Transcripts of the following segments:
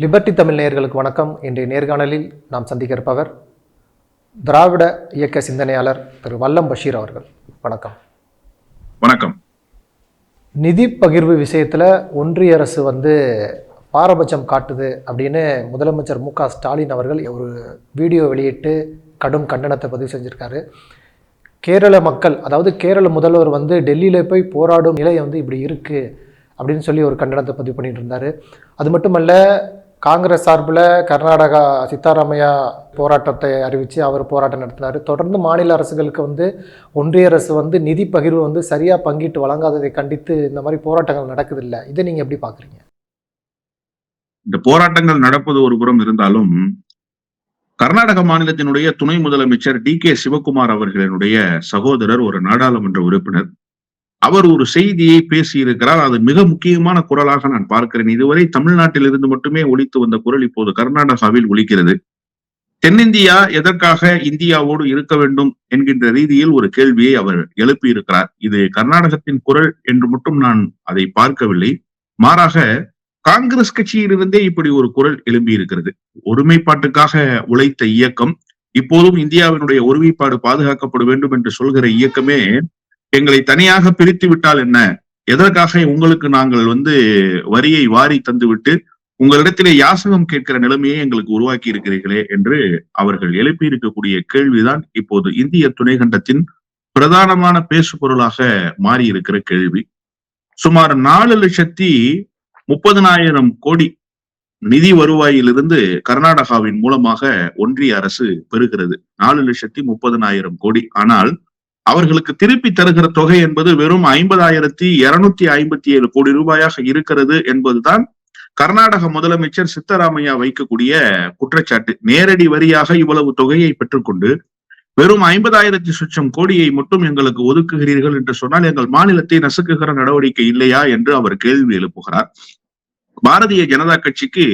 Liberty Tamil நேயர்களுக்கு வணக்கம். இன்றைய நேர்காணலில் நாம் சந்திக்க இருப்பவர் திராவிட இயக்க சிந்தனையாளர் திரு வல்லம் பஷீர் அவர்கள். வணக்கம். வணக்கம். நிதி பகிர்வு விஷயத்தில் ஒன்றிய அரசு வந்து பாரபட்சம் காட்டுது அப்படின்னு முதலமைச்சர் மு ஸ்டாலின் அவர்கள் ஒரு வீடியோ வெளியிட்டு கடும் கண்டனத்தை பதிவு செஞ்சுருக்காரு. கேரள மக்கள் அதாவது கேரள முதல்வர் வந்து டெல்லியில் போய் போராடும் நிலை வந்து இப்படி இருக்குது அப்படின்னு சொல்லி ஒரு கண்டனத்தை பதிவு பண்ணிட்டு இருந்தார். அது மட்டுமல்ல காங்கிரஸ் சார்பில் கர்நாடகா சித்தாராமையா போராட்டத்தை அறிவித்து அவர் போராட்டம் நடத்தினார். தொடர்ந்து மாநில அரசுகளுக்கு வந்து ஒன்றிய அரசு வந்து நிதி பகிர்வு வந்து சரியாக பங்கிட்டு வழங்காததை கண்டித்து இந்த மாதிரி போராட்டங்கள் நடக்குதில்லை. இதை நீங்கள் எப்படி பார்க்குறீங்க இந்த போராட்டங்கள் நடப்பது ஒரு புறம் இருந்தாலும் கர்நாடக மாநிலத்தினுடைய துணை முதலமைச்சர் டி கே சிவகுமார் அவர்களினுடைய சகோதரர் ஒரு நாடாளுமன்ற உறுப்பினர் அவர் ஒரு செய்தியை பேசியிருக்கிறார். அது மிக முக்கியமான குரலாக நான் பார்க்கிறேன். இதுவரை தமிழ்நாட்டில் இருந்து மட்டுமே ஒழித்து வந்த குரல் இப்போது கர்நாடகாவில் ஒழிக்கிறது தென்னிந்தியா எதற்காக இந்தியாவோடு இருக்க வேண்டும் என்கின்ற ரீதியில் ஒரு கேள்வியை அவர் எழுப்பியிருக்கிறார். இது கர்நாடகத்தின் குரல் என்று மட்டும் நான் அதை பார்க்கவில்லை. மாறாக காங்கிரஸ் கட்சியிலிருந்தே இப்படி ஒரு குரல் எழும்பி இருக்கிறது ஒருமைப்பாட்டுக்காக உழைத்த இயக்கம் இப்போதும் இந்தியாவினுடைய ஒருமைப்பாடு பாதுகாக்கப்பட வேண்டும் என்று சொல்கிற இயக்கமே எங்களை தனியாக பிரித்து விட்டால் என்ன? எதற்காக உங்களுக்கு நாங்கள் வந்து வரியை வாரி தந்துவிட்டு உங்களிடத்திலே யாசகம் கேட்கிற நிலைமையை எங்களுக்கு உருவாக்கி இருக்கிறீர்களே என்று அவர்கள் எழுப்பி இருக்கக்கூடிய கேள்விதான் இப்போது இந்திய துணைக்கண்டத்தின் பிரதானமான பேசு பொருளாக மாறி இருக்கிற கேள்வி. சுமார் நாலு லட்சத்தி முப்பதனாயிரம் கோடி நிதி வருவாயிலிருந்து கர்நாடகாவின் மூலமாக ஒன்றிய அரசு பெறுகிறது. நாலு லட்சத்தி முப்பதனாயிரம் கோடி. ஆனால் அவர்களுக்கு திருப்பி தருகிற தொகை என்பது வெறும் ஐம்பதாயிரத்தி இருநூத்தி ஐம்பத்தி ஏழு கோடி ரூபாயாக இருக்கிறது என்பதுதான் கர்நாடக முதலமைச்சர் சித்தராமையா வைக்கக்கூடிய குற்றச்சாட்டு. நேரடி வரியாக இவ்வளவு தொகையை பெற்றுக்கொண்டு வெறும் ஐம்பதாயிரத்தி சுற்றம் கோடியை மட்டும் எங்களுக்கு ஒதுக்குகிறீர்கள் என்று சொன்னால் எங்கள் மாநிலத்தை நசுக்குகிற நடவடிக்கை இல்லையா என்று அவர் கேள்வி எழுப்புகிறார். பாரதிய ஜனதா கட்சிக்கு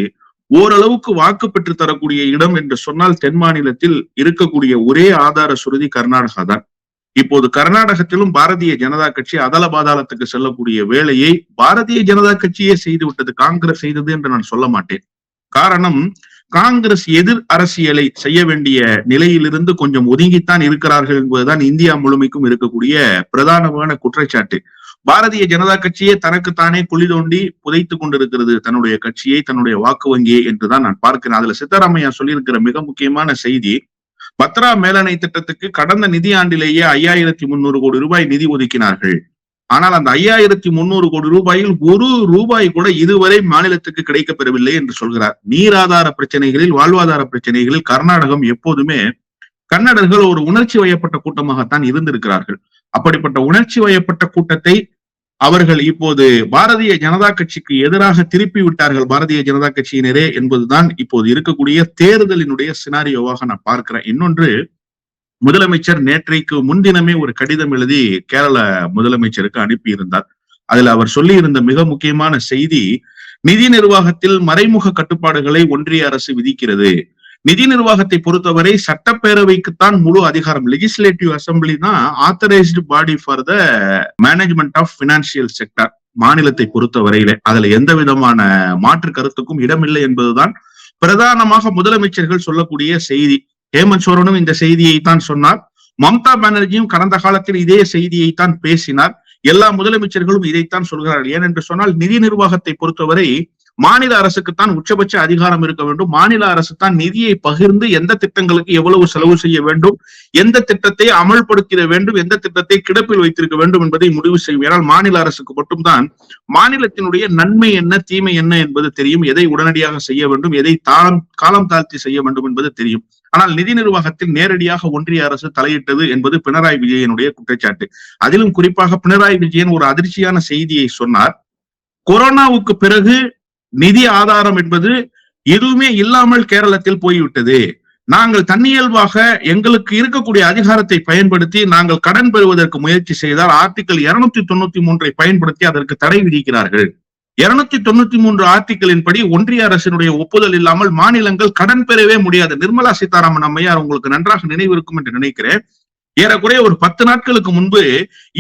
ஓரளவுக்கு வாக்கு பெற்று தரக்கூடிய இடம் என்று சொன்னால் தென் மாநிலத்தில் இருக்கக்கூடிய ஒரே ஆதார சுருதி கர்நாடகா தான் இப்போது கர்நாடகத்திலும் பாரதிய ஜனதா கட்சி அதல பாதாளத்துக்கு செல்லக்கூடிய வேலையை பாரதிய ஜனதா கட்சியே செய்து விட்டது காங்கிரஸ் செய்தது என்று நான் சொல்ல மாட்டேன். காரணம் காங்கிரஸ் எதிர் அரசியலை செய்ய வேண்டிய நிலையிலிருந்து கொஞ்சம் ஒதுங்கித்தான் இருக்கிறார்கள் என்பதுதான் இந்தியா முழுமைக்கும் இருக்கக்கூடிய பிரதானமான குற்றச்சாட்டு. பாரதிய ஜனதா கட்சியே தனக்குத்தானே குழி தோண்டி புதைத்து கொண்டிருக்கிறது தன்னுடைய கட்சியை தன்னுடைய வாக்கு வங்கியை என்றுதான் நான் பார்க்கிறேன். அதுல சித்தராமையா சொல்லியிருக்கிற மிக முக்கியமான செய்தி பத்ரா மேலணை திட்டத்துக்கு கடந்த நிதியாண்டிலேயே ஐயாயிரத்தி முன்னூறு கோடி ரூபாய் நிதி ஒதுக்கினார்கள். ஆனால் அந்த ஐயாயிரத்தி முன்னூறு கோடி ரூபாயில் ஒரு ரூபாய் கூட இதுவரை மாநிலத்துக்கு கிடைக்கப்பெறவில்லை என்று சொல்கிறார். நீராதார பிரச்சனைகளில் வாழ்வாதார பிரச்சனைகளில் கர்நாடகம் எப்போதுமே கன்னடர்கள் ஒரு உணர்ச்சி வயப்பட்ட கூட்டமாகத்தான் இருந்திருக்கிறார்கள். அப்படிப்பட்ட உணர்ச்சி வயப்பட்ட கூட்டத்தை அவர்கள் இப்போது பாரதிய ஜனதா கட்சிக்கு எதிராக திருப்பி விட்டார்கள். பாரதிய ஜனதா கட்சியினரே என்பதுதான் இப்போது இருக்கக்கூடிய தேர்தலினுடைய சினாரியோவாக நான் பார்க்கிறேன். இன்னொன்று முதலமைச்சர் நேற்றைக்கு முன்தினமே ஒரு கடிதம் எழுதி கேரள முதலமைச்சருக்கு அனுப்பியிருந்தார். அதில் அவர் சொல்லியிருந்த மிக முக்கியமான செய்தி நிதி நிர்வாகத்தில் மறைமுக கட்டுப்பாடுகளை ஒன்றிய அரசு விதிக்கிறது. நிதி நிர்வாகத்தை பொறுத்தவரை சட்டப்பேரவைக்குத்தான் முழு அதிகாரம். லெஜிஸ்லேட்டிவ் அசம்பிளி தான் authorised body for the management of financial sector மாநிலத்தை பொறுத்தவரையிலே. அதுல எந்த விதமான மாற்று கருத்துக்கும் இடமில்லை என்பதுதான் பிரதானமாக முதலமைச்சர்கள் சொல்லக்கூடிய செய்தி. ஹேமந்த் சோரனும் இந்த செய்தியை தான் சொன்னார். மம்தா பானர்ஜியும் கடந்த காலத்தில் இதே செய்தியை தான் பேசினார். எல்லா முதலமைச்சர்களும் இதைத்தான் சொல்கிறார்கள். ஏனென்று சொன்னால் நிதி நிர்வாகத்தை பொறுத்தவரை மாநில அரசுக்குத்தான் உச்சபட்ச அதிகாரம் இருக்க வேண்டும். மாநில அரசு தான் நிதியை பகிர்ந்து எந்த திட்டங்களுக்கு எவ்வளவு செலவு செய்ய வேண்டும் எந்த திட்டத்தை அமல்படுத்திட வேண்டும் எந்த திட்டத்தை கிடப்பில் வைத்திருக்க வேண்டும் என்பதை முடிவு செய்யும் ஏனால் மாநில அரசுக்கு மட்டும்தான் மாநிலத்தினுடைய நன்மை என்ன தீமை என்ன என்பது தெரியும். எதை உடனடியாக செய்ய வேண்டும் எதை தாளம் காலம் தாழ்த்தி செய்ய வேண்டும் என்பது தெரியும். ஆனால் நிதி நிர்வாகத்தில் நேரடியாக ஒன்றிய அரசு தலையிட்டது என்பது பினராயி விஜயனுடைய குற்றச்சாட்டு. அதிலும் குறிப்பாக பினராயி விஜயன் ஒரு அதிர்ச்சியான செய்தியை சொன்னார். கொரோனாவுக்கு பிறகு நிதி ஆதாரம் என்பது எதுவுமே இல்லாமல் கேரளத்தில் போய்விட்டது. நாங்கள் தன்னியல்பாக எங்களுக்கு இருக்கக்கூடிய அதிகாரத்தை பயன்படுத்தி நாங்கள் கடன் பெறுவதற்கு முயற்சி செய்தால் ஆர்டிகல் இருநூத்தி தொண்ணூத்தி மூன்றை பயன்படுத்தி அதற்கு தடை விதிக்கிறார்கள். இருநூத்தி தொண்ணூத்தி மூன்று ஆர்டிகளின் படி ஒன்றிய அரசினுடைய ஒப்புதல் இல்லாமல் மாநிலங்கள் கடன் பெறவே முடியாது. நிர்மலா சீதாராமன் அம்மையார் உங்களுக்கு நன்றாக நினைவிருக்கும் என்று நினைக்கிறேன். ஏறக்குறைய ஒரு பத்து நாட்களுக்கு முன்பு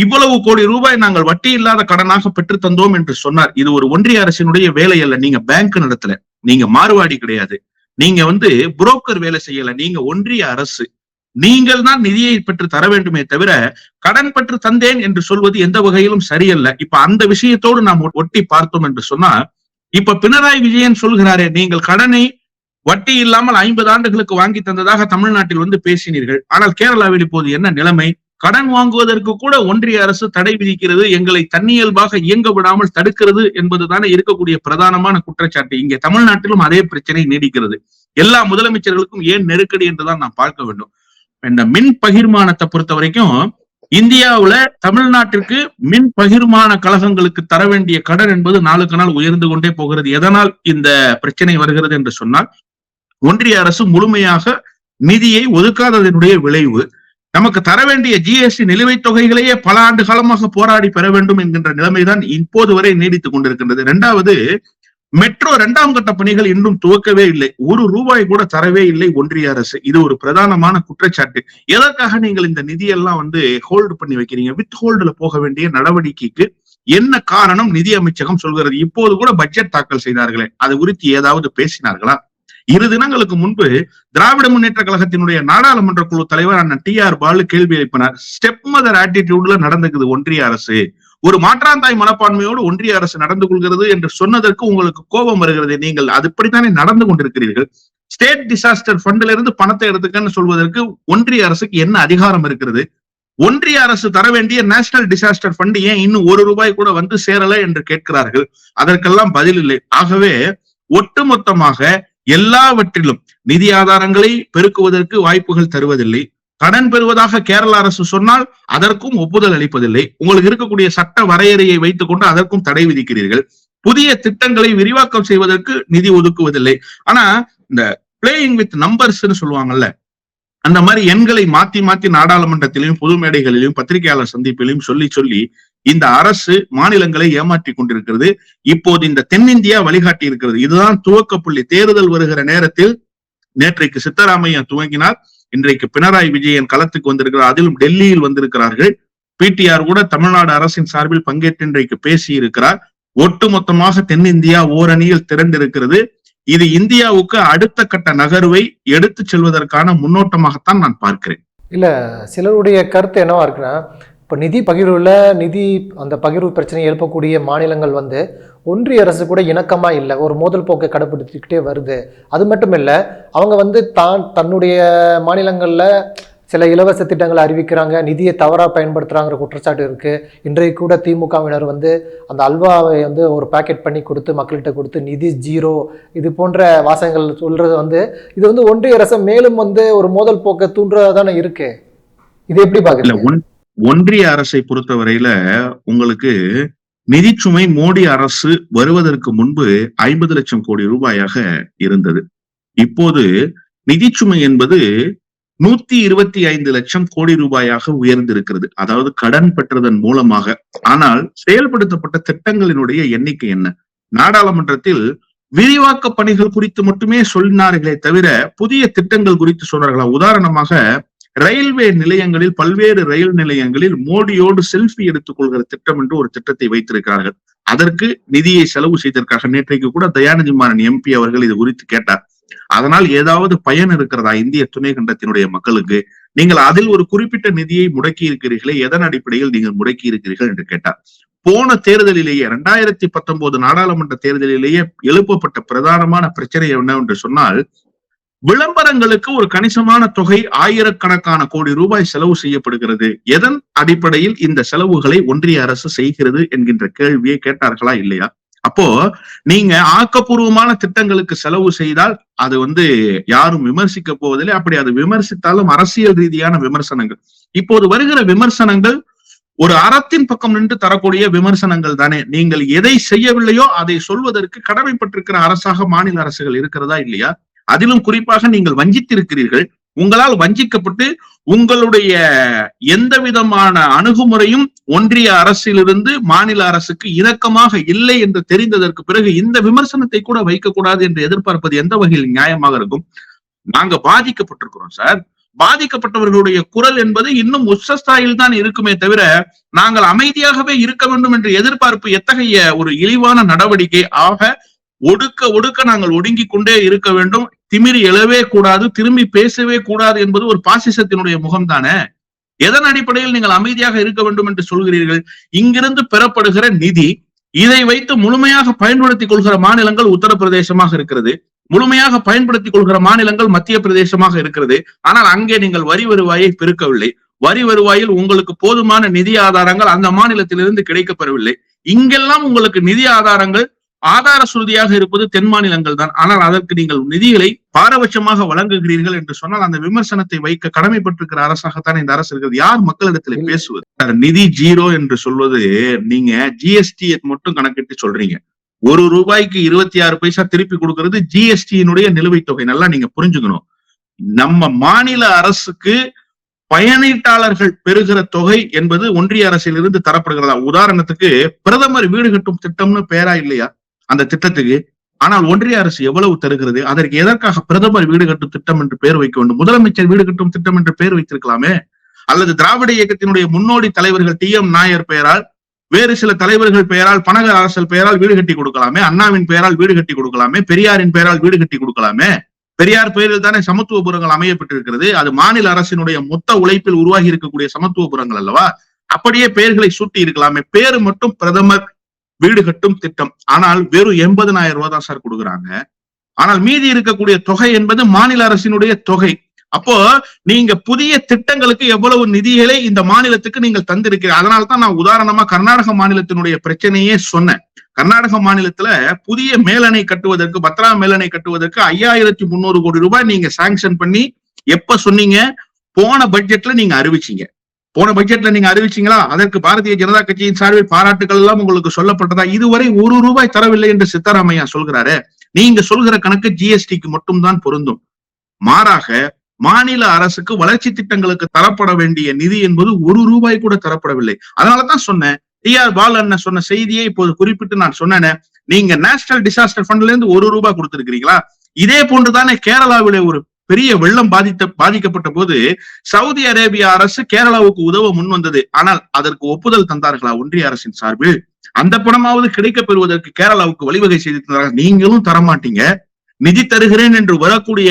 இவ்வளவு கோடி ரூபாய் நாங்கள் வட்டி இல்லாத கடனாக பெற்று தந்தோம் என்று சொன்னார். இது ஒரு ஒன்றிய அரசினுடைய வேலை அல்ல. நீங்க பேங்க் நடத்தல. நீங்க மாறுவாடி கிடையாது. நீங்க வந்து புரோக்கர் வேலை செய்யல. நீங்க ஒன்றிய அரசு. நீங்கள் தான் நிதியை பெற்று தர வேண்டுமே தவிர கடன் பெற்று தந்தேன் என்று சொல்வது எந்த வகையிலும் சரியல்ல. இப்ப அந்த விஷயத்தோடு நாம் ஒட்டி பார்த்தோம் என்று சொன்னா இப்ப பினராயி விஜயன் சொல்கிறாரே நீங்கள் கடனை வட்டி இல்லாமல் ஐம்பது ஆண்டுகளுக்கு வாங்கி தந்ததாக தமிழ்நாட்டில் வந்து பேசினீர்கள். ஆனால் கேரளாவில் இப்போது என்ன நிலைமை? கடன் வாங்குவதற்கு கூட ஒன்றிய அரசு தடை விதிக்கிறது எங்களை தன்னியல்பாக இயங்க விடாமல் தடுக்கிறது என்பதுதானே இருக்கக்கூடிய பிரதானமான குற்றச்சாட்டு. இங்கே தமிழ்நாட்டிலும் அதே பிரச்சனை நீடிக்கிறது. எல்லா முதலமைச்சர்களுக்கும் ஏன் நெருக்கடி என்றுதான் நான் பார்க்க வேண்டும். இந்த மின் பகிர்மானத்தை பொறுத்த வரைக்கும் இந்தியாவுல தமிழ்நாட்டிற்கு மின் பகிர்மான கழகங்களுக்கு தர வேண்டிய கடன் என்பது நாளுக்கு நாள் உயர்ந்து கொண்டே போகிறது. எதனால் இந்த பிரச்சனை வருகிறது என்று சொன்னால் ஒன்றிய அரசு முழுமையாக நிதியை ஒதுக்காததனுடைய விளைவு. நமக்கு தர வேண்டிய ஜிஎஸ்டி நிலுவைத் தொகைகளையே பல ஆண்டு காலமாக போராடி பெற வேண்டும் என்கின்ற நிலைமைதான் இப்போது வரை நீடித்துக் கொண்டிருக்கின்றது. இரண்டாவது மெட்ரோ இரண்டாம் கட்ட பணிகள் இன்னும் துவக்கவே இல்லை. ஒரு ரூபாய் கூட தரவே இல்லை ஒன்றிய அரசு. இது ஒரு பிரதானமான குற்றச்சாட்டு. எதற்காக நீங்கள் இந்த நிதியெல்லாம் வந்து ஹோல்டு பண்ணி வைக்கிறீங்க? வித் ஹோல்டுல போக வேண்டிய நடவடிக்கைக்கு என்ன காரணம் நிதி அமைச்சகம் சொல்கிறது? இப்போது கூட பட்ஜெட் தாக்கல் செய்தார்களே. அது குறித்து ஏதாவது பேசினார்களா? இரு தினங்களுக்கு முன்பு திராவிட முன்னேற்ற கழகத்தினுடைய நாடாளுமன்ற குழு தலைவர் அண்ணன் டி ஆர் பாலு கேள்வி எழுப்பினார். ஸ்டெப் மதர் ஆட்டிடியூட்ல நடந்துக்குது ஒன்றிய அரசு. ஒரு மாற்றாந்தாய் மனப்பான்மையோடு ஒன்றிய அரசு நடந்து கொள்கிறது என்று சொன்னதற்கு உங்களுக்கு கோபம் வருகிறது நீங்கள். அதுபடித்தானே நடந்து கொண்டிருக்கிறீர்கள். ஸ்டேட் டிசாஸ்டர் ஃபண்ட்ல இருந்து பணத்தை எடுத்துக்கன்னு சொல்வதற்கு ஒன்றிய அரசுக்கு என்ன அதிகாரம் இருக்கிறது? ஒன்றிய அரசு தர வேண்டிய நேஷனல் டிசாஸ்டர் ஃபண்ட் ஏன் இன்னும் ஒரு ரூபாய் கூட வந்து சேரல என்று கேட்கிறார்கள்? அதற்கெல்லாம் பதில் இல்லை. ஆகவே ஒட்டுமொத்தமாக எல்லாவற்றிலும் நிதி ஆதாரங்களை பெருக்குவதற்கு வாய்ப்புகள் தருவதில்லை. கடன் பெறுவதாக கேரள அரசு சொன்னால் அதற்கும் ஒப்புதல் அளிப்பதில்லை. உங்களுக்கு இருக்கக்கூடிய சட்ட வரையறையை வைத்துக் கொண்டு அதற்கும் தடை விதிக்கிறீர்கள். புதிய திட்டங்களை விரிவாக்கம் செய்வதற்கு நிதி ஒதுக்குவதில்லை. ஆனா இந்த பிளேயிங் வித் நம்பர்ஸ்னு சொல்லுவாங்கல்ல அந்த மாதிரி எண்களை மாத்தி மாத்தி நாடாளுமன்றத்திலையும் பொது மேடைகளிலும் பத்திரிகையாளர் சந்திப்பிலையும் சொல்லி சொல்லி இந்த அரசு மாநிலங்களை ஏமாற்றி கொண்டிருக்கிறது. இப்போது இந்த தென்னிந்தியா வழிகாட்டி இருக்கிறது. இதுதான் துவக்க புள்ளி தேர்தல் வருகிற நேரத்தில் நேற்றைக்கு சித்தராமையா துவங்கினார். இன்றைக்கு பினராயி விஜயன் களத்துக்கு வந்திருக்கிறார். அதிலும் டெல்லியில் வந்திருக்கிறார்கள். பிடிஆர் கூட தமிழ்நாடு அரசின் சார்பில் பங்கேற்று இன்றைக்கு பேசி இருக்கிறார் ஒட்டுமொத்தமாக தென்னிந்தியா ஓரணியில் திரண்டிருக்கிறது. இது இந்தியாவுக்கு அடுத்த கட்ட நகர்வை எடுத்து செல்வதற்கான முன்னோட்டமாகத்தான் நான் பார்க்கிறேன். இல்ல சிலருடைய கருத்து என்னவா இருக்குன்னா இப்போ நிதி பகிர்வுல நிதி அந்த பகிர்வு பிரச்சனையை எழுப்பக்கூடிய மாநிலங்கள் வந்து ஒன்றிய அரசு கூட இணக்கமா இல்லை. ஒரு மோதல் போக்கை கடைபிடித்துக்கிட்டே வருது. அது மட்டும் இல்லை அவங்க வந்து தான் தன்னுடைய மாநிலங்கள்ல சில இலவச திட்டங்களை அறிவிக்கிறாங்க. நிதியை தவறாக பயன்படுத்துகிறாங்கிற குற்றச்சாட்டு இருக்குது இன்றைக்கு கூட திமுகவினர் வந்து அந்த அல்வாவை வந்து ஒரு பேக்கெட் பண்ணி கொடுத்து மக்கள்கிட்ட கொடுத்து நிதி ஜீரோ இது போன்ற வாசகங்கள் சொல்கிறது வந்து இது வந்து ஒன்றிய அரசை மேலும் வந்து ஒரு மோதல் போக்கை தூண்டுறதா தானே இருக்கு. இது எப்படி ஒன்- ஒன்றிய அரசை பொறுத்தவரையில உங்களுக்கு நிதிச்சுமை மோடி அரசு வருவதற்கு முன்பு ஐம்பது லட்சம் கோடி ரூபாயாக இருந்தது. இப்போது நிதிச்சுமை என்பது நூத்தி இருபத்தி ஐந்து லட்சம் கோடி ரூபாயாக உயர்ந்திருக்கிறது. அதாவது கடன் பெற்றதன் மூலமாக. ஆனால் செயல்படுத்தப்பட்ட திட்டங்களினுடைய எண்ணிக்கை என்ன? நாடாளுமன்றத்தில் விரிவாக்க பணிகள் குறித்து மட்டுமே சொன்னார்களே தவிர புதிய திட்டங்கள் குறித்து சொன்னார்களா? உதாரணமாக ரயில்வே நிலையங்களில் பல்வேறு ரயில் நிலையங்களில் மோடியோடு செல்ஃபி எடுத்துக் கொள்கிற திட்டம் என்று ஒரு திட்டத்தை வைத்திருக்கிறார்கள். அதற்கு நிதியை செலவு செய்ததற்காக நேற்றைக்கு கூட தயாநிதி மாறன் எம்பி அவர்கள் இது குறித்து கேட்டார். அதனால் ஏதாவது பயன் இருக்கிறதா இந்திய துணை கண்டத்தினுடைய மக்களுக்கு? நீங்கள் அதில் ஒரு குறிப்பிட்ட நிதியை முடக்கி இருக்கிறீர்களே எதன் அடிப்படையில் நீங்கள் முடக்கி இருக்கிறீர்கள் என்று கேட்டார். போன தேர்தலிலேயே இரண்டாயிரத்தி பத்தொன்பது நாடாளுமன்ற தேர்தலிலேயே எழுப்பப்பட்ட பிரதானமான பிரச்சனை என்னவென்று சொன்னால் விளம்பரங்களுக்கு ஒரு கணிசமான தொகை ஆயிரக்கணக்கான கோடி ரூபாய் செலவு செய்யப்படுகிறது. எதன் அடிப்படையில் இந்த செலவுகளை ஒன்றிய அரசு செய்கிறது என்கின்ற கேள்வியை கேட்டார்களா இல்லையா? அப்போ நீங்க ஆக்கப்பூர்வமான திட்டங்களுக்கு செலவு செய்தால் அது வந்து யாரும் விமர்சிக்க போவதில்லை. அப்படி அது விமர்சித்தாலும் அரசியல் ரீதியான விமர்சனங்கள். இப்போது வருகிற விமர்சனங்கள் ஒரு அறத்தின் பக்கம் நின்று தரக்கூடிய விமர்சனங்கள் தானே. நீங்கள் எதை செய்யவில்லையோ அதை சொல்வதற்கு கடமைப்பட்டிருக்கிற அரசாக மாநில அரசுகள் இருக்கிறதா இல்லையா? அதிலும் குறிப்பாக நீங்கள் வஞ்சித்திருக்கிறீர்கள். உங்களால் வஞ்சிக்கப்பட்டு உங்களுடைய எந்த விதமான அணுகுமுறையும் ஒன்றிய அரசிலிருந்து மாநில அரசுக்கு இணக்கமாக இல்லை என்று தெரிந்ததற்கு பிறகு இந்த விமர்சனத்தை கூட வைக்கக்கூடாது என்று எதிர்பார்ப்பது எந்த வகையில் நியாயமாக இருக்கும்? நாங்க பாதிக்கப்பட்டிருக்கிறோம் சார். பாதிக்கப்பட்டவர்களுடைய குரல் என்பது இன்னும் உச்சஸ்தாயில் தான் இருக்குமே தவிர நாங்கள் அமைதியாகவே இருக்க வேண்டும் என்று எதிர்பார்ப்பு எத்தகைய ஒரு இழிவான நடவடிக்கை ஆக ஒடுக்க ஒடுக்க நாங்கள் ஒடுங்கி கொண்டே இருக்க வேண்டும். திமிரி எழவே கூடாது திரும்பி பேசவே கூடாது என்பது ஒரு பாசிசத்தினுடைய முகம்தானே? எதன் அடிப்படையில் நீங்கள் அமைதியாக இருக்க வேண்டும் என்று சொல்கிறீர்கள்? இங்கிருந்து பெறப்படுகிற நிதி இதை வைத்து முழுமையாக பயன்படுத்திக் கொள்கிற மாநிலங்கள் உத்தரப்பிரதேசமாக இருக்கிறது. முழுமையாக பயன்படுத்திக் கொள்கிற மாநிலங்கள் மத்திய பிரதேசமாக இருக்கிறது. ஆனால் அங்கே நீங்கள் வரி வருவாயை பெருக்கவில்லை. வரி வருவாயில் உங்களுக்கு போதுமான நிதி ஆதாரங்கள் அந்த மாநிலத்திலிருந்து கிடைக்கப்பெறவில்லை. இங்கெல்லாம் உங்களுக்கு நிதி ஆதாரங்கள் ஆதார சுருதியாக இருப்பது தென் மாநிலங்கள் தான். ஆனால் அதற்கு நீங்கள் நிதிகளை பாரபட்சமாக வழங்குகிறீர்கள் என்று சொன்னால் அந்த விமர்சனத்தை வைக்க கடமைப்பட்டிருக்கிற அரசாகத்தான் இந்த அரசு இருக்கிறது. யார் மக்களிடத்தில் பேசுவது? நிதி ஜீரோ என்று சொல்வது நீங்க ஜிஎஸ்டி மட்டும் கணக்கிட்டு சொல்றீங்க. ஒரு ரூபாய்க்கு இருபத்தி ஆறு பைசா திருப்பி கொடுக்கிறது ஜிஎஸ்டியினுடைய நிலுவைத் தொகை. நல்லா நீங்க புரிஞ்சுக்கணும். நம்ம மாநில அரசுக்கு பயனீட்டாளர்கள் பெறுகிற தொகை என்பது ஒன்றிய அரசிலிருந்து தரப்படுகிறதா? உதாரணத்துக்கு பிரதமர் வீடு கட்டும் திட்டம்னு பேரா இல்லையா? அந்த திட்டத்துக்கு. ஆனால் ஒன்றிய அரசு எவ்வளவு தருகிறது? அதற்கு எதற்காக பிரதமர் வீடு கட்டும் திட்டம் என்று பெயர் வைக்க வேண்டும்? முதலமைச்சர் வீடு கட்டும் திட்டம் என்று பெயர் வைத்திருக்கலாமே? அல்லது திராவிட இயக்கத்தினுடைய முன்னோடி தலைவர்கள் டி எம் நாயர் பெயரால் வேறு சில தலைவர்கள் பெயரால் பனகர் அரசல் பெயரால் வீடு கட்டி கொடுக்கலாமே? அண்ணாவின் பெயரால் வீடு கட்டி கொடுக்கலாமே? பெரியாரின் பெயரால் வீடு கட்டி கொடுக்கலாமே? பெரியார் பெயரில் தானே சமத்துவபுரங்கள் அமையப்பட்டிருக்கிறது. அது மாநில அரசினுடைய மொத்த உழைப்பில் உருவாகி இருக்கக்கூடிய சமத்துவபுரங்கள் அல்லவா? அப்படியே பெயர்களை சூட்டி இருக்கலாமே. பேரு மட்டும் பிரதமர் வீடு கட்டும் திட்டம். ஆனால் வெறும் எண்பதனாயிரம் ரூபாய் தான் சார் கொடுக்குறாங்க. ஆனால் மீதி இருக்கக்கூடிய தொகை என்பது மாநில அரசினுடைய தொகை. அப்போ நீங்க புதிய திட்டங்களுக்கு எவ்வளவு நிதிகளை இந்த மாநிலத்துக்கு நீங்கள் தந்திருக்கிறீங்க அதனால தான் நான் உதாரணமா கர்நாடக மாநிலத்தினுடைய பிரச்சனையே சொன்னேன். கர்நாடக மாநிலத்துல புதிய மேலணை கட்டுவதற்கு பத்ரா மேலணை கட்டுவதற்கு ஐயாயிரத்தி முன்னூறு கோடி ரூபாய் நீங்க சாங்ஷன் பண்ணி எப்ப சொன்னீங்க? போன பட்ஜெட்ல நீங்க அறிவிச்சீங்க. போன பட்ஜெட்ல நீங்க அறிவிச்சீங்களா? அதற்கு பாரதிய ஜனதா கட்சியின் சார்பில் பாராட்டுகள் எல்லாம் உங்களுக்கு சொல்லப்பட்டதா? இதுவரை ஒரு ரூபாய் தரவில்லை என்று சித்தராமையா சொல்கிறாரு. நீங்க சொல்கிற கணக்கு ஜிஎஸ்டிக்கு மட்டும்தான் பொருந்தும். மாறாக மாநில அரசுக்கு வளர்ச்சி திட்டங்களுக்கு தரப்பட வேண்டிய நிதி என்பது ஒரு ரூபாய் கூட தரப்படவில்லை. அதனாலதான் சொன்னேன். டி ஆர் பால் அண்ணன் சொன்ன செய்தியை இப்போது குறிப்பிட்டு நான் சொன்னேனே. நீங்க நேஷனல் டிசாஸ்டர் ஃபண்ட்ல இருந்து ஒரு ரூபாய் கொடுத்திருக்கிறீங்களா? இதே போன்றுதானே கேரளாவிலே ஒரு பெரிய வெள்ளம் பாதித்த பாதிக்கப்பட்ட போது சவுதி அரேபிய அரசு கேரளாவுக்கு உதவ முன் வந்தது. ஆனால் அதற்கு ஒப்புதல் தந்தார்களா ஒன்றிய அரசின் சார்பில்? அந்த பணமாவது கிடைக்கப் பெறுவதற்கு கேரளாவுக்கு வழிவகை செய்து தந்தார்கள் நீங்களும் தரமாட்டீங்க. நிதி தருகிறேன் என்று வரக்கூடிய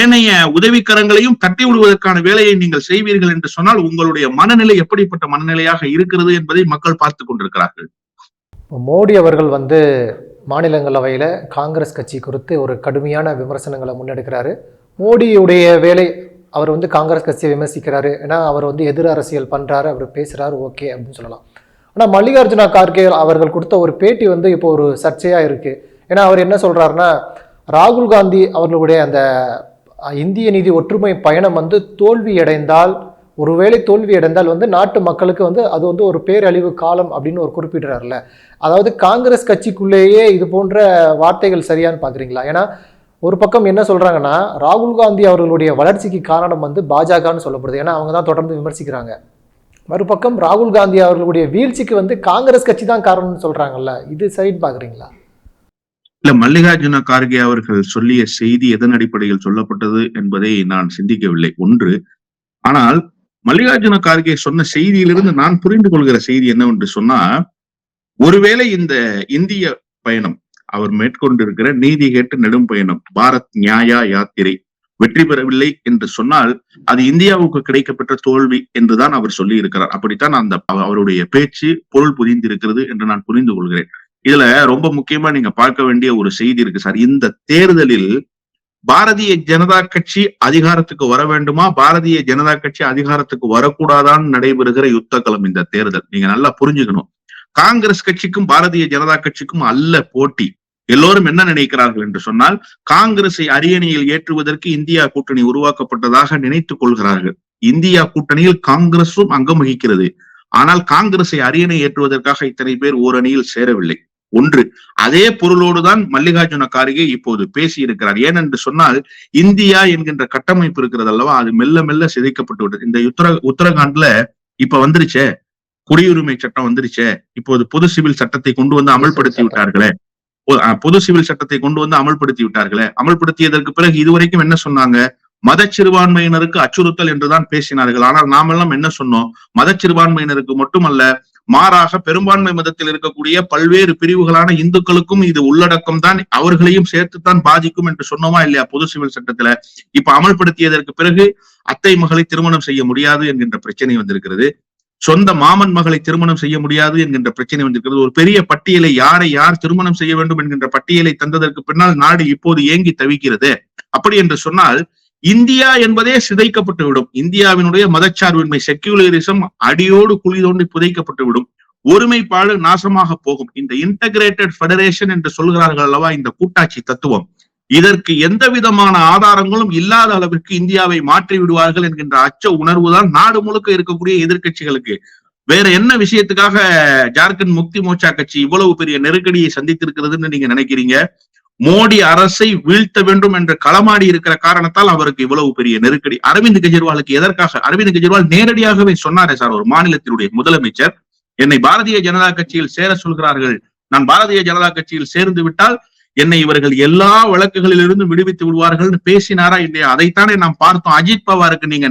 ஏனைய உதவிக்கரங்களையும் தட்டி விடுவதற்கான வேலையை நீங்கள் செய்வீர்கள் என்று சொன்னால் உங்களுடைய மனநிலை எப்படிப்பட்ட மனநிலையாக இருக்கிறது என்பதை மக்கள் பார்த்து கொண்டிருக்கிறார்கள். மோடி அவர்கள் வந்து மாநிலங்களவையில் காங்கிரஸ் கட்சி குறித்து ஒரு கடுமையான விமர்சனங்களை முன்னெடுக்கிறாரு. மோடியுடைய வேலை அவர் வந்து காங்கிரஸ் கட்சியை விமர்சிக்கிறாரு. ஏன்னா அவர் வந்து எதிர் அரசியல் பண்ணுறாரு அவர் பேசுகிறாரு ஓகே அப்படின்னு சொல்லலாம். ஆனால் மல்லிகார்ஜுனா கார்கே அவர்கள் கொடுத்த ஒரு பேட்டி வந்து இப்போ ஒரு சர்ச்சையாக இருக்குது ஏன்னா அவர் என்ன சொல்கிறாருன்னா ராகுல் காந்தி அவர்களுடைய அந்த இந்திய நிதி ஒற்றுமை பயணம் வந்து தோல்வி அடைந்தால் ஒருவேளை தோல்வி அடைந்தால் வந்து நாட்டு மக்களுக்கு வந்து அது வந்து ஒரு பேரழிவு காலம் அப்படின்னு ஒரு குறிப்பிடுறாருல அதாவது காங்கிரஸ் கட்சிக்குள்ளேயே இது போன்ற வார்த்தைகள் சரியான்னு பார்க்குறீங்களா ஏன்னா ஒரு பக்கம் என்ன சொல்றாங்கன்னா ராகுல் காந்தி அவர்களுடைய வளர்ச்சிக்கு காரணம் வந்து பாஜகன்னு சொல்லப்படுது. ஏன்னா அவங்க தான் தொடர்ந்து விமர்சிக்கிறாங்க. மறுபக்கம் ராகுல் காந்தி அவர்களுடைய வீழ்ச்சிக்கு வந்து காங்கிரஸ் கட்சி தான் காரணம்னு சொல்றாங்கல்ல. இது சரின்னு பாக்குறீங்களா? இல்ல மல்லிகார்ஜுன கார்கே அவர்கள் சொல்லிய செய்தி எதன் அடிப்படையில் சொல்லப்பட்டது என்பதை நான் சிந்திக்கவில்லை. ஒன்று ஆனால் மல்லிகார்ஜுன கார்கே சொன்ன செய்தியிலிருந்து நான் புரிந்து கொள்கிற செய்தி என்னவென்று சொன்னா ஒருவேளை இந்த இந்திய பயணம் அவர் மேற்கொண்டிருக்கிற நீதி கேட்டு நெடும் பயணம் பாரத் நியாயா யாத்திரை. வெற்றி பெறவில்லை என்று சொன்னால் அது இந்தியாவுக்கு கிடைக்கப்பெற்ற தோல்வி என்றுதான் அவர் சொல்லி இருக்கிறார் அப்படித்தான் அந்த அவருடைய பேச்சு பொருள் புரிந்திருக்கிறது என்று நான் புரிந்து கொள்கிறேன். இதுல ரொம்ப முக்கியமா நீங்க பார்க்க வேண்டிய ஒரு செய்தி இருக்கு சார். இந்த தேர்தலில் பாரதிய ஜனதா கட்சி அதிகாரத்துக்கு வர வேண்டுமா? பாரதிய ஜனதா கட்சி அதிகாரத்துக்கு வரக்கூடாதான்னு நடைபெறுகிற யுத்த களம் இந்த தேர்தல். நீங்க நல்லா புரிஞ்சுக்கணும். காங்கிரஸ் கட்சிக்கும் பாரதிய ஜனதா கட்சிக்கும் அல்ல போட்டி. எல்லோரும் என்ன நினைக்கிறார்கள் என்று சொன்னால் காங்கிரஸை அரியணையில் ஏற்றுவதற்கு இந்தியா கூட்டணி உருவாக்கப்பட்டதாக நினைத்துக் கொள்கிறார்கள். இந்தியா கூட்டணியில் காங்கிரசும் அங்கம் வகிக்கிறது. ஆனால் காங்கிரஸை அரியணை ஏற்றுவதற்காக இத்தனை பேர் ஓரணியில் சேரவில்லை. ஒன்று அதே பொருளோடுதான் மல்லிகார்ஜுன கார்கே இப்போது பேசி இருக்கிறார் ஏனென்று சொன்னால் இந்தியா என்கின்ற கட்டமைப்பு இருக்கிறது அல்லவா? அது மெல்ல மெல்ல சிதைக்கப்பட்டு விட்டது. இந்த உத்தர உத்தரகாண்ட்ல இப்ப வந்துருச்சே. குடியுரிமை சட்டம் வந்துருச்சே. இப்போது பொது சிவில் சட்டத்தை கொண்டு வந்து அமல்படுத்தி விட்டார்களே. பொது சிவில் சட்டத்தை கொண்டு வந்து அமல்படுத்தி விட்டார்களே. அமல்படுத்தியதற்கு பிறகு இதுவரைக்கும் என்ன சொன்னாங்க? மத சிறுபான்மையினருக்கு அச்சுறுத்தல் என்றுதான் பேசினார்கள். ஆனால் நாமெல்லாம் என்ன சொன்னோம்? மத சிறுபான்மையினருக்கு மட்டுமல்ல மாறாக பெரும்பான்மை மதத்தில் இருக்கக்கூடிய பல்வேறு பிரிவுகளான இந்துக்களுக்கும் இது உள்ளடக்கம் தான் அவர்களையும் சேர்த்துத்தான் பாதிக்கும் என்று சொன்னோமா இல்லையா பொது சிவில் சட்டத்துல? இப்ப அமல்படுத்தியதற்கு பிறகு அத்தை மகளை திருமணம் செய்ய முடியாது என்கின்ற பிரச்சனை வந்திருக்கிறது. சொந்த மாமன் மகளை திருமணம் செய்ய முடியாது என்கின்ற பிரச்சனை வந்திருக்கிறது. ஒரு பெரிய பட்டியலை யாரை யார் திருமணம் செய்ய வேண்டும் என்கின்ற பட்டியலை தந்ததற்கு பின்னால் நாடு இப்போது ஏங்கி தவிக்கிறது. அப்படி என்று சொன்னால் இந்தியா என்பதே சிதைக்கப்பட்டு விடும். இந்தியாவினுடைய மதச்சார்பின்மை செக்யூலரிசம் அடியோடு குழி தோண்டி புதைக்கப்பட்டு விடும். ஒருமைப்பாடு நாசமாக போகும். இந்த இன்டகிரேட்டட் ஃபெடரேஷன் என்று சொல்கிறார்கள் அல்லவா இந்த கூட்டாட்சி தத்துவம். இதற்கு எந்த விதமான ஆதாரங்களும் இல்லாத அளவிற்கு இந்தியாவை மாற்றி விடுவார்கள் என்கின்ற அச்ச உணர்வுதான் நாடு முழுக்க இருக்கக்கூடிய எதிர்க்கட்சிகளுக்கு. வேற என்ன விஷயத்துக்காக ஜார்க்கண்ட் முக்தி மோர்ச்சா கட்சி இவ்வளவு பெரிய நெருக்கடியை சந்தித்திருக்கிறதுன்னு நீங்க நினைக்கிறீங்க? மோடி அரசை வீழ்த்த வேண்டும் என்று களமாடி இருக்கிற காரணத்தால் அவருக்கு இவ்வளவு பெரிய நெருக்கடி. அரவிந்த் கெஜ்ரிவாலுக்கு எதற்காக? அரவிந்த் கெஜ்ரிவால் நேரடியாகவே சொன்னாரே சார் ஒரு மாநிலத்தினுடைய முதலமைச்சர். என்னை பாரதிய ஜனதா கட்சியில் சேர சொல்கிறார்கள். நான் பாரதிய ஜனதா கட்சியில் சேர்ந்து விட்டால் என்னை இவர்கள் எல்லா வழக்குகளிலிருந்தும் விடுவித்து விடுவார்கள் பேசினாரா இல்லையா? அதைத்தானே நாம் பார்த்தோம். அஜித் பவாருக்கு நீங்க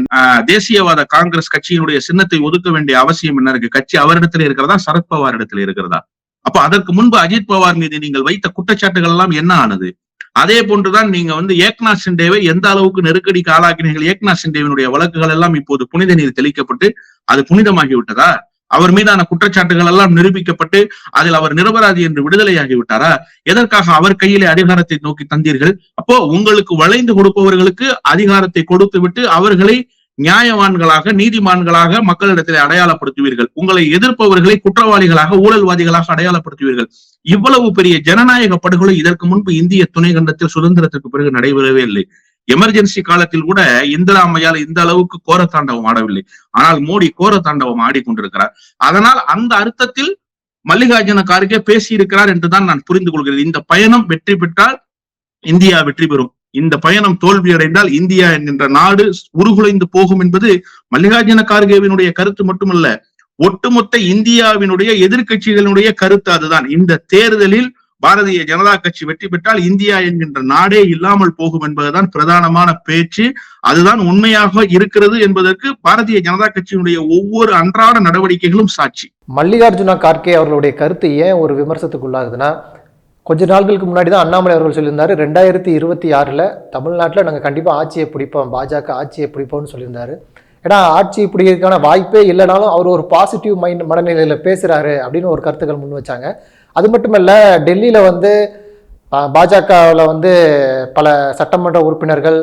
தேசியவாத காங்கிரஸ் கட்சியினுடைய சின்னத்தை ஒதுக்க வேண்டிய அவசியம் என்ன இருக்கு? கட்சி அவரிடத்துல இருக்கிறதா? சரத்பவார் இடத்துல இருக்கிறதா? அப்ப அதற்கு முன்பு அஜித் பவார் மீது நீங்கள் வைத்த குற்றச்சாட்டுகள் எல்லாம் என்ன ஆனது? அதே போன்றுதான் நீங்க வந்து ஏக்நாத் சிண்டேவை எந்த அளவுக்கு நெருக்கடிக்கு ஆளாக்கினீர்கள்? ஏக்நாத் சிண்டேவினுடைய வழக்குகள் எல்லாம் இப்போது புனித நீர் தெளிக்கப்பட்டு அது புனிதமாகி விட்டதா அவர் மீதான குற்றச்சாட்டுகள் எல்லாம் நிரூபிக்கப்பட்டு அதில் அவர் நிரபராதி என்று விடுதலையாகி விட்டாரா? எதற்காக அவர் கையிலே அதிகாரத்தை நோக்கி தந்தீர்கள்? அப்போ உங்களுக்கு வளைந்து கொடுப்பவர்களுக்கு அதிகாரத்தை கொடுத்து விட்டு அவர்களை நியாயவான்களாக நீதிமான்களாக மக்களிடத்தில் அடையாளப்படுத்துவீர்கள். உங்களை எதிர்ப்பவர்களை குற்றவாளிகளாக ஊழல்வாதிகளாக அடையாளப்படுத்துவீர்கள். இவ்வளவு பெரிய ஜனநாயக படுகொலை இதற்கு முன்பு இந்திய துணை கண்டத்தில் சுதந்திரத்துக்கு பிறகு நடைபெறவே இல்லை. எமர்ஜென்சி காலத்தில் கூட இந்திரா அம்மையால் இந்த அளவுக்கு கோர தாண்டவம் ஆடவில்லை. ஆனால் மோடி கோர தாண்டவம் ஆடிக்கொண்டிருக்கிறார். அதனால் அந்த அர்த்தத்தில் மல்லிகார்ஜுன கார்கே பேசியிருக்கிறார் என்றுதான் நான் புரிந்து கொள்கிறேன் இந்த பயணம் வெற்றி பெற்றால் இந்தியா வெற்றி பெறும். இந்த பயணம் தோல்வி அடைந்தால் இந்தியா என்கின்ற நாடு உருகுலைந்து போகும் என்பது மல்லிகார்ஜுன கார்கேவினுடைய கருத்து மட்டுமல்ல ஒட்டுமொத்த இந்தியாவினுடைய எதிர்கட்சிகளினுடைய கருத்து அதுதான். இந்த தேர்தலில் பாரதிய ஜனதா கட்சி வெற்றி பெற்றால் இந்தியா என்கின்ற நாடே இல்லாமல் போகும் என்பதுதான் பிரதானமான பேச்சு. அதுதான் உண்மையாக இருக்கிறது என்பதற்கு பாரதிய ஜனதா கட்சியினுடைய ஒவ்வொரு அன்றாட நடவடிக்கைகளும் சாட்சி. மல்லிகார்ஜுனா கார்கே அவர்களுடைய கருத்து ஏன் ஒரு விமர்சனத்துக்குள்ளாகுதுன்னா கொஞ்ச நாட்களுக்கு முன்னாடி தான் அண்ணாமலை அவர்கள் சொல்லியிருந்தாரு ரெண்டாயிரத்தி இருபத்தி ஆறில் தமிழ்நாட்டில் நாங்கள் கண்டிப்பாக ஆட்சியை பிடிப்போம் பாஜக ஆட்சியை பிடிப்போம்னு சொல்லியிருந்தாரு. ஏன்னா ஆட்சி இப்படி இருக்கான வாய்ப்பே இல்லைனாலும் அவர் ஒரு பாசிட்டிவ் மைண்ட் மனநிலையில் பேசுகிறாரு அப்படின்னு ஒரு கருத்துக்கள் முன் வச்சாங்க. அது மட்டும் இல்லை டெல்லியில் வந்து பாஜகவில் வந்து பல சட்டமன்ற உறுப்பினர்கள்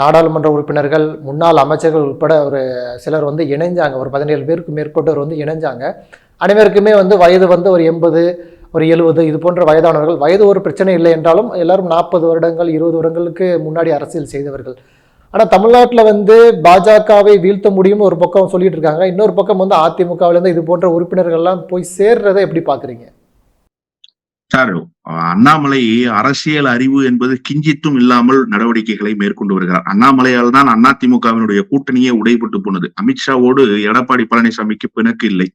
நாடாளுமன்ற உறுப்பினர்கள் முன்னாள் அமைச்சர்கள் உட்பட ஒரு சிலர் வந்து இணைஞ்சாங்க. ஒரு பதினேழு பேருக்கு மேற்பட்டவர் வந்து இணைஞ்சாங்க. அனைவருக்குமே வந்து வயது வந்து ஒரு எண்பது ஒரு எழுபது இது போன்ற வயதானவர்கள். வயது ஒரு பிரச்சனை இல்லை என்றாலும் எல்லாரும் நாற்பது வருடங்கள் இருபது வருடங்களுக்கு முன்னாடி அரசியல் செய்தவர்கள். ஆனால் தமிழ்நாட்டில் வந்து பாஜகவை வீழ்த்த முடியும்னு ஒரு பக்கம் சொல்லிட்டு இருக்காங்க. இன்னொரு பக்கம் வந்து அதிமுகவிலேருந்து இது போன்ற உறுப்பினர்கள்லாம் போய் சேர்றதை எப்படி பார்க்குறீங்க சார் அண்ணாமலை அரசியல் அறிவு என்பது கிஞ்சித்தும் இல்லாமல் நடவடிக்கைகளை மேற்கொண்டு வருகிறார். அண்ணாமலையால் தான் அதிமுகவினுடைய கூட்டணியே உடைபட்டு போனது. அமித்ஷாவோடு எடப்பாடி பழனிசாமிக்கு பிணக்கு இல்லை.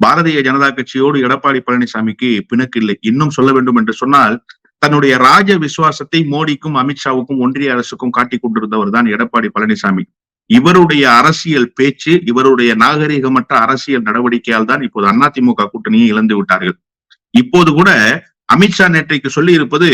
பாரதிய ஜனதா கட்சியோடு எடப்பாடி பழனிசாமிக்கு பிணக்கு இல்லை. இன்னும் சொல்ல வேண்டும் என்று சொன்னால் தன்னுடைய ராஜ விசுவாசத்தை மோடிக்கும் அமித்ஷாவுக்கும் ஒன்றிய அரசுக்கும் காட்டி கொண்டிருந்தவர் தான் எடப்பாடி பழனிசாமி. இவருடைய அரசியல் பேச்சு இவருடைய நாகரிகமற்ற அரசியல் நடவடிக்கையால் தான் இப்போது அதிமுக கூட்டணியை இழந்து விட்டார்கள். இப்போது கூட அமித்ஷா நேற்றைக்கு சொல்லி இருப்பது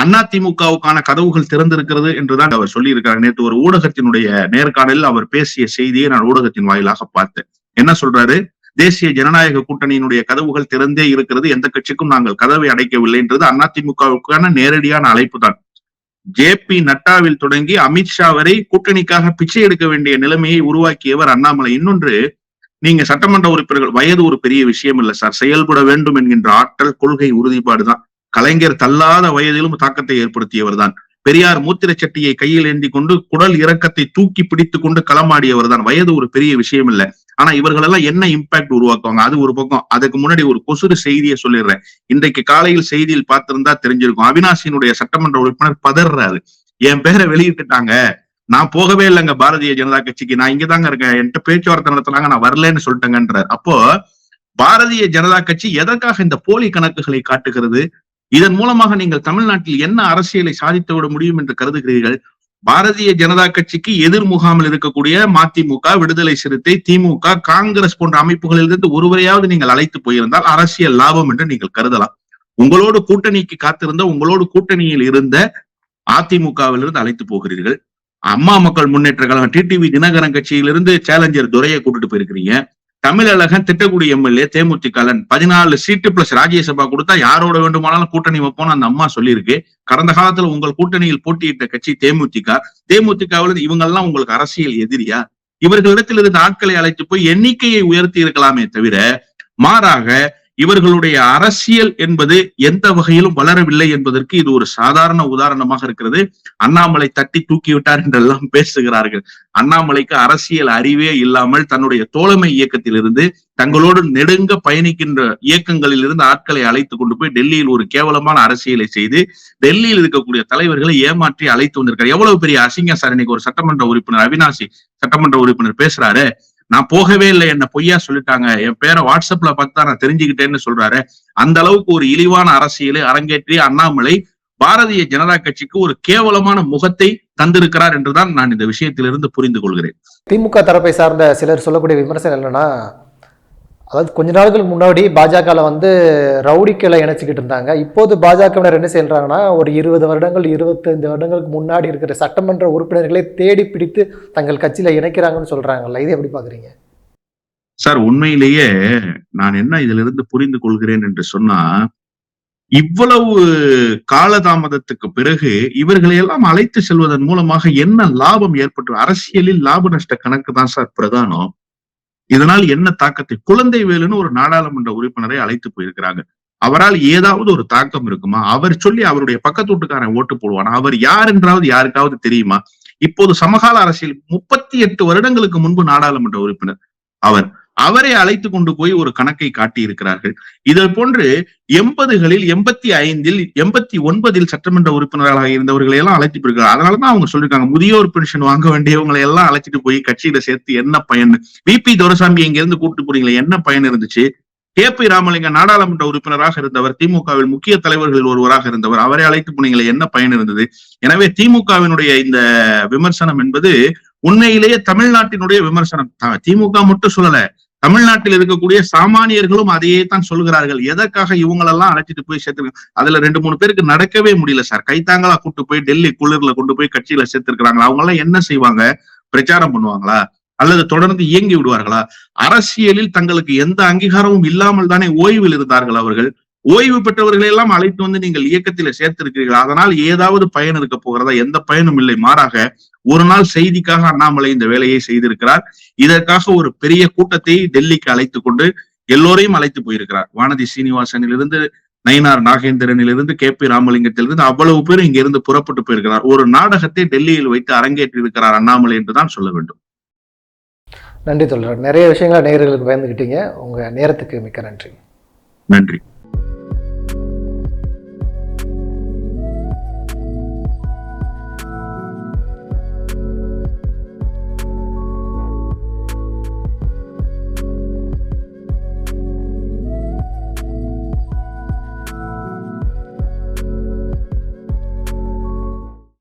அதிமுகவுக்கான கதவுகள் திறந்திருக்கிறது என்றுதான் அவர் சொல்லியிருக்காரு நேற்று ஒரு ஊடகத்தினுடைய நேர்காணலில் அவர் பேசிய செய்தியை நான் ஊடகத்தின் வாயிலாக பார்த்தேன். என்ன சொல்றாரு? தேசிய ஜனநாயக கூட்டணியினுடைய கதவுகள் திறந்தே இருக்கிறது. எந்த கட்சிக்கும் நாங்கள் கதவை அடைக்கவில்லை என்றது அதிமுகவுக்கான நேரடியான அழைப்பு தான் ஜே பி நட்டாவில் தொடங்கி அமித்ஷா வரை கூட்டணிக்காக பிச்சை எடுக்க வேண்டிய நிலைமையை உருவாக்கியவர் அண்ணாமலை. இன்னொன்று நீங்க சட்டமன்ற உறுப்பினர்கள் வயது ஒரு பெரிய விஷயம் இல்லை சார். செயல்பட வேண்டும் என்கின்ற ஆற்றல் கொள்கை உறுதிப்பாடுதான். கலைஞர் தள்ளாத வயதிலும் தாக்கத்தை ஏற்படுத்தியவர் தான் பெரியார் மூத்திர சட்டியை கையில் ஏந்தி கொண்டு குடல் இறக்கத்தை தூக்கி பிடித்து கொண்டு களமாடியவர் தான். வயது ஒரு பெரிய விஷயம் இல்ல. ஆனா இவர்கள் எல்லாம் என்ன இம்பாக்ட் உருவாக்குவாங்க? அது ஒரு பக்கம். அதுக்கு முன்னாடி ஒரு கொசுறு செய்தியை சொல்லிடுறேன். இன்றைக்கு காலையில் செய்தியில் பார்த்திருந்தா தெரிஞ்சிருக்கும். அவினாசியினுடைய சட்டமன்ற உறுப்பினர் பதறாரு என் பேரை வெளியிட்டுட்டாங்க. நான் போகவே இல்லைங்க பாரதிய ஜனதா கட்சிக்கு. நான் இங்கதாங்க இருக்கேன். என்கிட்ட பேச்சுவார்த்தை நடத்தினாங்க. நான் வரலன்னு சொல்லிட்டேங்கன்றார். அப்போ பாரதிய ஜனதா கட்சி எதற்காக இந்த போலி கணக்குகளை காட்டுகிறது? இதன் மூலமாக நீங்கள் தமிழ்நாட்டில் என்ன அரசியலை சாதித்து விட முடியும் என்று கருதுகிறீர்கள்? பாரதிய ஜனதா கட்சிக்கு எதிர் முகாமில் இருக்கக்கூடிய மதிமுக விடுதலை சிறுத்தை திமுக காங்கிரஸ் போன்ற அமைப்புகளிலிருந்து ஒருவரையாவது நீங்கள் அழைத்து போயிருந்தால் அரசியல் லாபம் என்று நீங்கள் கருதலாம். உங்களோடு கூட்டணிக்கு காத்திருந்த உங்களோடு கூட்டணியில் இருந்த அதிமுகவிலிருந்து அழைத்து போகிறீர்கள். அம்மா மக்கள் முன்னேற்ற கழகம் டிடிவி தினகரன் கட்சியிலிருந்து சேலஞ்சர் துரையை கூட்டிட்டு போயிருக்கிறீங்க. தமிழழகன் திட்டக்குடி எம்எல்ஏ தேமுதிகலன் பதினாலு சீட்டு பிளஸ் ராஜ்யசபா கொடுத்தா யாரோட வேண்டுமானாலும் கூட்டணி வைப்போம்னு அந்த அம்மா சொல்லியிருக்கு. கடந்த காலத்துல உங்கள் கூட்டணியில் போட்டியிட்ட கட்சி தேமுதிக. தேமுதிகவில் இவங்க எல்லாம் உங்களுக்கு அரசியல் எதிரியா? இவர்களிடத்தில் இருந்த ஆட்களை அழைத்து போய் எண்ணிக்கையை உயர்த்தி இருக்கலாமே தவிர மாறாக இவர்களுடைய அரசியல் என்பது எந்த வகையிலும் வளரவில்லை என்பதற்கு இது ஒரு சாதாரண உதாரணமாக இருக்கிறது. அண்ணாமலை தட்டி தூக்கிவிட்டார் என்றெல்லாம் பேசுகிறார்கள். அண்ணாமலைக்கு அரசியல் அறிவே இல்லாமல் தன்னுடைய தோழமை இயக்கத்திலிருந்து தங்களோடு நெடுங்க பயணிக்கின்ற இயக்கங்களில் இருந்து ஆட்களை அழைத்து கொண்டு போய் டெல்லியில் ஒரு கேவலமான அரசியலை செய்து டெல்லியில் இருக்கக்கூடிய தலைவர்களை ஏமாற்றி அழைத்து வந்திருக்காரு எவ்வளவு பெரிய அசிங்க சார் இன்னைக்கு ஒரு சட்டமன்ற உறுப்பினர் அவினாசி. சட்டமன்ற உறுப்பினர் பேசுறாரு நான் போகவே இல்லை என்ன பொய்யா சொல்லிட்டாங்க என் பேரை வாட்ஸ்அப்ல பார்த்து தான் நான் தெரிஞ்சுக்கிட்டேன்னு சொல்றாரு. அந்த அளவுக்கு ஒரு இழிவான அரசியலை அரங்கேற்றி அண்ணாமலை பாரதிய ஜனதா கட்சிக்கு ஒரு கேவலமான முகத்தை தந்திருக்கிறார் என்றுதான் நான் இந்த விஷயத்திலிருந்து புரிந்து கொள்கிறேன். திமுக தரப்பை சார்ந்த சிலர் சொல்லக்கூடிய விமர்சனம் என்னன்னா அதாவது கொஞ்ச நாளுக்கு முன்னாடி பாஜகவில் வந்து ரவுடிக்களை இணைச்சிக்கிட்டு இருந்தாங்க. இப்போது பாஜகவினர் என்ன செய்கிறாங்கன்னா ஒரு இருபது வருடங்கள் இருபத்தைந்து வருடங்களுக்கு முன்னாடி இருக்கிற சட்டமன்ற உறுப்பினர்களை தேடி பிடித்து தங்கள் கட்சியில் இணைக்கிறாங்கன்னு சொல்கிறாங்கல்ல இது எப்படி பார்க்குறீங்க சார் உண்மையிலேயே நான் என்ன இதிலிருந்து புரிந்து கொள்கிறேன் என்று சொன்னா இவ்வளவு காலதாமதத்துக்கு பிறகு இவர்களை எல்லாம் அழைத்து செல்வதன் மூலமாக என்ன லாபம் ஏற்பட்டு அரசியலில் லாப நஷ்ட கணக்கு தான் சார் பிரதானம். இதனால் என்ன தாக்கத்தை? குழந்தை வேலுன்னு ஒரு நாடாளுமன்ற உறுப்பினரை அழைத்து போயிருக்கிறாங்க. அவரால் ஏதாவது ஒரு தாக்கம் இருக்குமா? அவர் சொல்லி அவருடைய பக்கத்து வீட்டுக்காரன் ஓட்டு போடுவானா? அவர் யார் என்றாவது யாருக்காவது தெரியுமா? இப்போது சமகால அரசியல் முப்பத்தி எட்டு வருடங்களுக்கு முன்பு நாடாளுமன்ற உறுப்பினர். அவர் அவரை அழைத்து கொண்டு போய் ஒரு கணக்கை காட்டி இருக்கிறார்கள் இதை போன்று எண்பதுகளில் எண்பத்தி ஐந்தில் எண்பத்தி ஒன்பதில் சட்டமன்ற உறுப்பினர்களாக இருந்தவர்களை எல்லாம் அழைத்து போயிருக்காங்க அதனாலதான் அவங்க சொல்லிருக்காங்க முதியோர் பென்ஷன் வாங்க வேண்டியவங்களை எல்லாம் அழைச்சிட்டு போய் கட்சியில சேர்த்து என்ன பயன்? பிபி துரசாமி இங்க இருந்து கூப்பிட்டு போறீங்களே என்ன பயன் இருந்துச்சு? கே. பி. ராமலிங்க நாடாளுமன்ற உறுப்பினராக இருந்தவர் திமுகவில் முக்கிய தலைவர்களில் ஒருவராக இருந்தவர் அவரை அழைத்து போனீங்களே என்ன பயன் இருந்தது? எனவே திமுகவினுடைய இந்த விமர்சனம் என்பது உண்மையிலேயே தமிழ்நாட்டினுடைய விமர்சனம். திமுக மட்டும் சொல்லல தமிழ்நாட்டில் இருக்கக்கூடிய சாமானியர்களும் அதையே தான் சொல்கிறார்கள். எதற்காக இவங்களெல்லாம் அழைச்சிட்டு போய் சேர்த்து அதுல ரெண்டு மூணு பேருக்கு நடக்கவே முடியல சார். கைத்தாங்களா கூட்டு போய் டெல்லி குளிர்ல கொண்டு போய் கட்சியில சேர்த்திருக்கிறாங்க அவங்க எல்லாம் என்ன செய்வாங்க? பிரச்சாரம் பண்ணுவாங்களா? அல்லது தொடர்ந்து இயங்கி விடுவார்களா? அரசியலில் தங்களுக்கு எந்த அங்கீகாரமும் இல்லாமல் தானே ஓய்வில் இருந்தார்கள் அவர்கள். ஓய்வு பெற்றவர்களை எல்லாம் அழைத்து வந்து நீங்கள் இயக்கத்தில சேர்த்திருக்கிறீர்கள். அதனால் ஏதாவது பயன் இருக்க போகிறதா? எந்த பயனும் இல்லை. மாறாக ஒரு நாள் செய்திக்காக அண்ணாமலை இந்த வேலையை செய்திருக்கிறார். இதற்காக ஒரு பெரிய கூட்டத்தை டெல்லிக்கு அழைத்து கொண்டு எல்லோரையும் அழைத்து போயிருக்கிறார். வானதி சீனிவாசனிலிருந்து நயினார் நாகேந்திரனிலிருந்து கே பி ராமலிங்கத்திலிருந்து அவ்வளவு பேர் இங்க இருந்து புறப்பட்டு போயிருக்கிறார். ஒரு நாடகத்தை டெல்லியில் வைத்து அரங்கேற்றி இருக்கிறார் அண்ணாமலை என்றுதான் சொல்ல வேண்டும். நன்றி தொடர் நிறைய விஷயங்களை நேயர்களுக்கு பயந்துக்கிட்டீங்க உங்க நேரத்துக்கு மிக்க நன்றி. நன்றி.